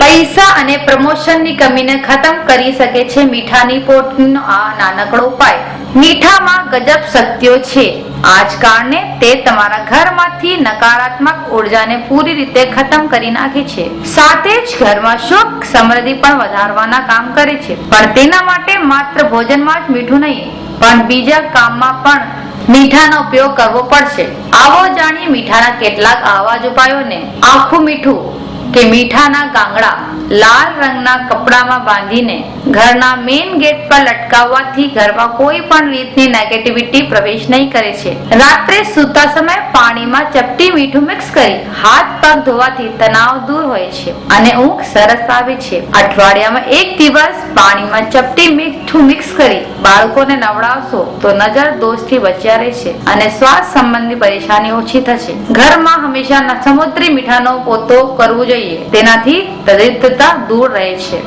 પૈસા અને પ્રમોશનની કમીને ખતમ કરી શકે છે મીઠાની પોટનો આ નાનકડો ઉપાય. મીઠામાં ગજબ શક્તિઓ છે. આ કારણે તે તમારા ઘરમાંથી નકારાત્મક ઉર્જાને પૂરી રીતે ખતમ કરી નાખે છે. સાથે જ ઘરમાં સુખ સમૃદ્ધિ પણ વધારવાના કામ કરે છે. પણ તેના માટે માત્ર ભોજનમાં જ મીઠું નહીં, પણ બીજા કામમાં પણ મીઠાનો ઉપયોગ કરવો પડશે. આવો જાણીએ મીઠાના કેટલાક આવા જ ઉપાયોને. આખું મીઠું કે મીઠાના કાંગડા લાલ રંગના કપડામાં બાંધીને ઘરના મેઇન ગેટ પર લટકાવવાથી ઘરમાં કોઈ પણ રીતની નેગેટિવિટી પ્રવેશ નહીં કરે છે. રાત્રે સૂતા સમયે પાણીમાં ચપટી મીઠું મિક્સ કરી હાથ પગ ધોવાથી તણાવ દૂર હોય છે અને ઊંઘ સરસ આવે છે. અઠવાડિયામાં એક દિવસ પાણીમાં ચપટી મીઠું મિક્સ કરી બાળકોને નવડાવશો તો નજર દોષથી બચ્યા રહેશે અને શ્વાસ સંબંધી પરેશાની ઓછી થશે. ઘરમાં હંમેશા સમુદ્રી મીઠાનો પોતો કરવો જોઈએ તેનાથી દરિદ્રતા દૂર રહે છે.